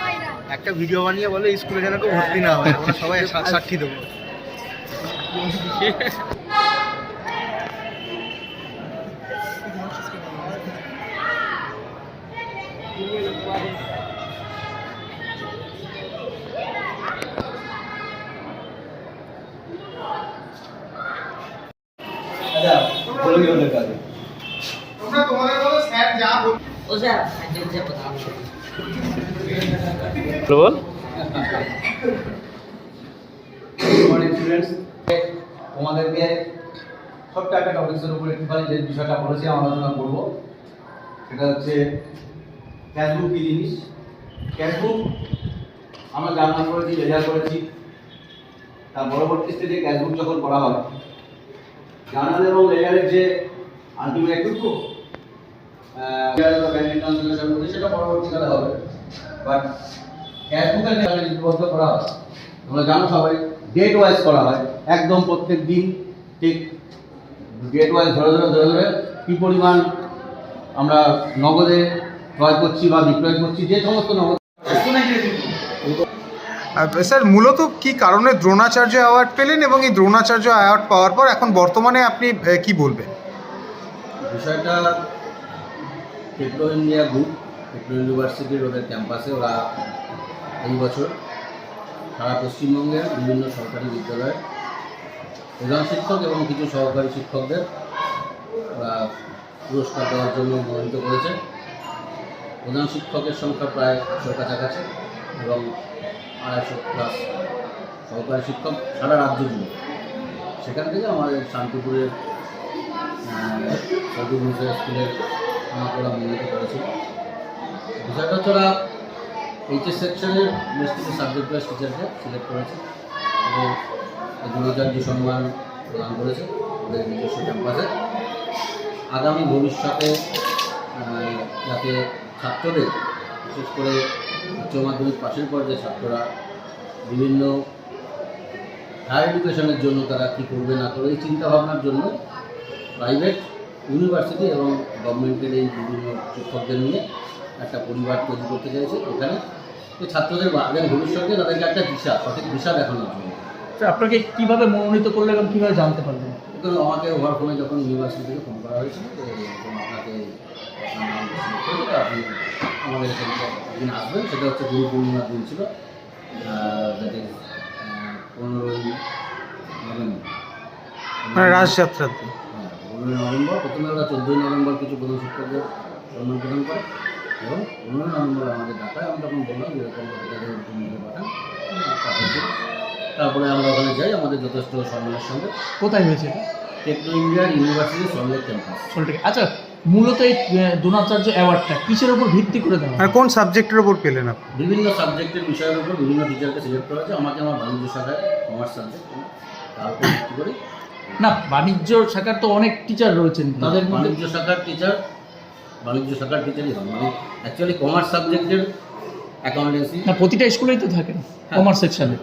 বাইরা একটা ভিডিও বানিয়ে বলে স্কুলে যেন কেউ ভর্তি না হয় আমরা সবাই সাক্ষী দেবো। ও স্যার একজন যে প্রধান বল মর্নিং স্টুডেন্টস তোমাদেরকে ছোট্ট একটা টপিক্সের উপরে একটুখানি যে বিষয়টা বলেছি আমরা আলোচনা করব। সেটা হচ্ছে ক্যাশবুক কী জিনিস? ক্যাশবুক আমরা জার্নাল করেছি লেজার করেছি। তার পরবর্তী স্টেজে ক্যাশবুক যখন করা হয় জার্নাল এবং লেজারের যে আলটিমেট টুকু সেটা হবে। বাট করা হয়। তোমরা জানো সবাই ওয়াইজ করা হয়। একদম প্রত্যেক দিন ঠিক ওয়াইজ ধরে ধরে ধরে ধরে কী পরিমাণ আমরা নগদে ক্রয় করছি বা বিক্রয় করছি, যে সমস্ত নগদ স্যার, মূলত কি কারণে দ্রোণাচার্য অ্যাওয়ার্ড পেলেন এবং এই দ্রোণাচার্য অ্যাওয়ার্ড পাওয়ার পর এখন বর্তমানে আপনি কি বলবেন? বিষয়টা টেকনো ইন্ডিয়া গ্রুপ টেকনো ইউনিভার্সিটির ওদের ক্যাম্পাসে ওরা এই বছর সারা পশ্চিমবঙ্গের বিভিন্ন সরকারি বিদ্যালয়ে, প্রধান শিক্ষক এবং কিছু সহকারী শিক্ষকদের ওরা পুরস্কার দেওয়ার জন্য মনোনীত করেছে। প্রধান শিক্ষকের সংখ্যা প্রায় একশোর কাছাকাছি এবং আড়াইশো প্লাস সহকারী শিক্ষক সারা রাজ্য জুড়ে। সেখান থেকে আমাদের শান্তিপুরের সৌদি মিউজিয়াম স্কুলের আমাকে মনোনীত করেছিল বিষয়টা হচ্ছে ওরা এইচএস সেকশনের বেশ কিছু সাবজেক্ট ওয়াইজ টিচারকে সিলেক্ট করেছে এবং দ্রোণাচার্য সম্মান প্রদান করেছে ওদের নিজস্ব ক্যাম্পাসে আগামী ভবিষ্যতে যাতে ছাত্রদের বিশেষ করে উচ্চ মাধ্যমিক পাশের পর যে ছাত্ররা বিভিন্ন হায়ার এডুকেশনের জন্য তারা কী করবে না করবে এই চিন্তাভাবনার জন্য প্রাইভেট ইউনিভার্সিটি এবং গভর্নমেন্টের এই বিভিন্ন শিক্ষকদের নিয়ে একটা পরিবার তৈরি করতে চাইছে। এখানে ছাত্রদের আগামী ভবিষ্যতে তাদেরকে একটা দিশা সঠিক দিশা দেখানোর জন্য। স্যার, আপনাকে কীভাবে মনোনীত করলে এবং কীভাবে জানতে পারলেন? কিন্তু আমাকে ওভার ফোনে যখন ইউনিভার্সিটি থেকে ফোন করা হয়েছিল এরকম আপনাকে আপনার নাম আপনি আমাদের একদিন আসবেন। সেটা হচ্ছে গুরু পূর্ণিমার দিন ছিল। দ্যাট ইজ পনেরোই নভেম্বর। মানে রাজযাত্রার দিন। হ্যাঁ, পনেরোই নভেম্বর। প্রথমে ওরা চোদ্দোই নভেম্বর কিছু প্রধান শিক্ষকদের সম্মান প্রদান করে। এবং পনেরোই নভেম্বর আমাদের ডাকায়। আমি তখন বললাম যে এরকম তাদের এরকম নিয়ে পাঠান। তারপরে আমরা ওখানে যাই। আমাদের যথেষ্ট সম্মানের সঙ্গে। কোথায় হয়েছে? টেকনো ইন্ডিয়ার ইউনিভার্সিটি সল্টলেক ক্যাম্পাস। সল্টলেকে। আচ্ছা মূলত এই দ্রোণাচার্য অ্যাওয়ার্ডটা কিসের উপর ভিত্তি করে দেওয়া হয়? মানে কোন সাবজেক্টের ওপর পেলেন আপনি? বিভিন্ন সাবজেক্টের বিষয়ের উপর বিভিন্ন টিচারকে সিলেক্ট করা হয়েছে। আমাকে আমার বাণিজ্য শাখায় কমার্স সাবজেক্ট তার উপর ভিত্তি করে? না বাণিজ্য শাখার তো অনেক টিচার রয়েছেন। তাদের বাণিজ্য শাখার টিচার বাণিজ্য শাখার টিচারই হয় মানে অ্যাকচুয়ালি কমার্স সাবজেক্টের অ্যাকাউন্টেন্সি না প্রতিটা স্কুলেই তো থাকেন কমার্স সেকশনে